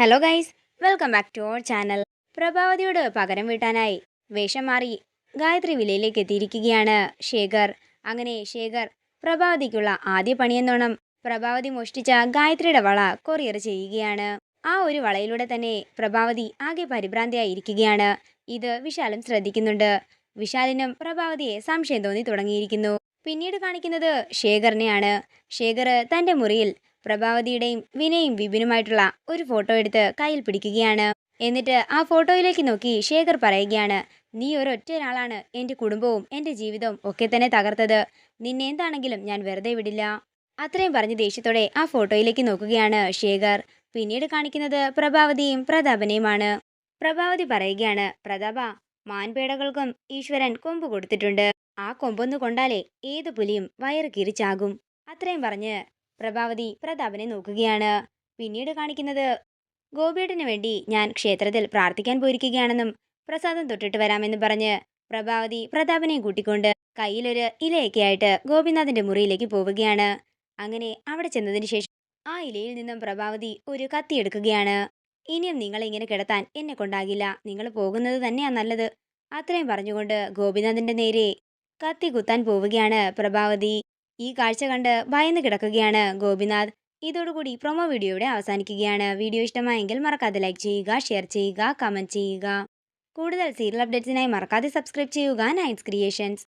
Hello guys welcome back to our channel പ്രഭാവതിയോട് പകരം വീട്ടാനായി വേഷം മാറി ഗായത്രി വിലയിലേക്ക് എത്തിയിരിക്കുകയാണ് ശേഖർ. അങ്ങനെ ശേഖർ പ്രഭാവതിക്കുള്ള ആദ്യ പണിയെന്നോണം പ്രഭാവതി മോഷ്ടിച്ച ഗായത്രിയുടെ വള കൊറിയർ ചെയ്യുകയാണ്. ആ ഒരു വളയിലൂടെ തന്നെ പ്രഭാവതി ആകെ പരിഭ്രാന്തിയായിരിക്കുകയാണ് ഇത് വിശാലും ശ്രദ്ധിക്കുന്നുണ്ട്. വിശാലിനും പ്രഭാവതിയെ സംശയം തോന്നി തുടങ്ങിയിരിക്കുന്നു. പിന്നീട് കാണിക്കുന്നത് ശേഖറിനെയാണ്. ശേഖർ തന്റെ മുറിയിൽ പ്രഭാവതിയുടെയും വിനയും വിപിനുമായിട്ടുള്ള ഒരു ഫോട്ടോ എടുത്ത് കയ്യിൽ പിടിക്കുകയാണ്. എന്നിട്ട് ആ ഫോട്ടോയിലേക്ക് നോക്കി ശേഖർ പറയുകയാണ് നീ ഒരൊറ്റ ഒരാളാണ് എന്റെ കുടുംബവും എന്റെ ജീവിതവും ഒക്കെ തന്നെ തകർത്തത്. നിന്നെ എന്താണെങ്കിലും ഞാൻ വെറുതെ വിടില്ല. അത്രയും പറഞ്ഞ് ദേഷ്യത്തോടെ ആ ഫോട്ടോയിലേക്ക് നോക്കുകയാണ് ശേഖർ. പിന്നീട് കാണിക്കുന്നത് പ്രഭാവതിയും പ്രതാപനെയുമാണ്. പ്രഭാവതി പറയുകയാണ് പ്രതാപ മാൻപേടകൾക്കും ഈശ്വരൻ കൊമ്പ് കൊടുത്തിട്ടുണ്ട്. ആ കൊമ്പൊന്നു കൊണ്ടാലേ ഏത് പുലിയും വയറ് കിരിച്ചാകും. അത്രയും പറഞ്ഞ് പ്രഭാവതി പ്രതാപനെ നോക്കുകയാണ്. പിന്നീട് കാണിക്കുന്നത് ഗോപിയേട്ടന് വേണ്ടി ഞാൻ ക്ഷേത്രത്തിൽ പ്രാർത്ഥിക്കാൻ പോയിരിക്കുകയാണെന്നും പ്രസാദം തൊട്ടിട്ട് വരാമെന്ന് പറഞ്ഞ് പ്രഭാവതി പ്രതാപനെ കൂട്ടിക്കൊണ്ട് കയ്യിലൊരു ഇലയൊക്കെ ആയിട്ട് ഗോപിനാഥിന്റെ മുറിയിലേക്ക് പോവുകയാണ്. അങ്ങനെ അവിടെ ചെന്നതിന് ശേഷം ആ ഇലയിൽ നിന്നും പ്രഭാവതി ഒരു കത്തിയെടുക്കുകയാണ് ഇനിയും നിങ്ങളെ ഇങ്ങനെ കിടത്താൻ എന്നെ കൊണ്ടാകില്ല. നിങ്ങൾ പോകുന്നത് തന്നെയാ നല്ലത്. അത്രയും പറഞ്ഞുകൊണ്ട് ഗോപിനാഥിന്റെ നേരെ കത്തി കുത്താൻ പോവുകയാണ് പ്രഭാവതി. ഈ കാഴ്ച കണ്ട് ഭയന്ന് കിടക്കുകയാണ് ഗോപിനാഥ്. ഇതോടുകൂടി പ്രൊമോ വീഡിയോയുടെ അവസാനിക്കുകയാണ്. വീഡിയോ ഇഷ്ടമായെങ്കിൽ മറക്കാതെ ലൈക്ക് ചെയ്യുക ഷെയർ ചെയ്യുക കമന്റ് ചെയ്യുക. കൂടുതൽ സീരിയൽ അപ്ഡേറ്റ്സിനായി മറക്കാതെ സബ്സ്ക്രൈബ് ചെയ്യുക നൈറ്റ്സ് ക്രിയേഷൻസ്